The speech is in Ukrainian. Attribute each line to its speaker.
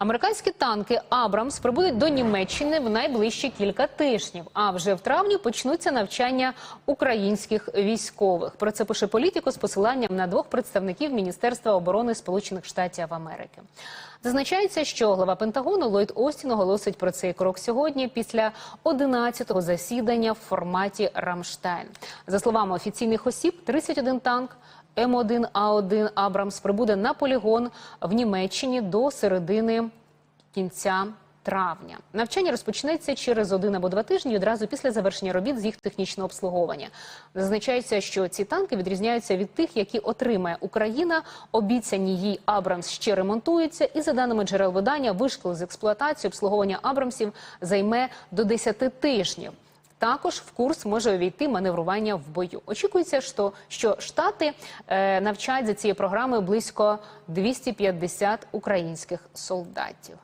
Speaker 1: Американські танки Абрамс прибудуть до Німеччини в найближчі кілька тижнів. А вже в травні почнуться навчання українських військових. Про це пише політико з посиланням на двох представників Міністерства оборони Сполучених Штатів Америки. Зазначається, що глава Пентагону Ллойд Остін оголосить про цей крок сьогодні після 11-го засідання в форматі Рамштайн. За словами офіційних осіб, 31 танк. М1А1 Абрамс прибуде на полігон в Німеччині до середини кінця травня. Навчання розпочнеться через один або два тижні одразу після завершення робіт з їх технічного обслуговування. Зазначається, що ці танки відрізняються від тих, які отримає Україна. Обіцяні їй Абрамс ще ремонтуються, і за даними джерел видання, вишкіл з експлуатації обслуговування Абрамсів займе до 10 тижнів. Також в курс може увійти маневрування в бою. Очікується, що, що штати е, навчають за цією програмою близько 250 українських солдатів.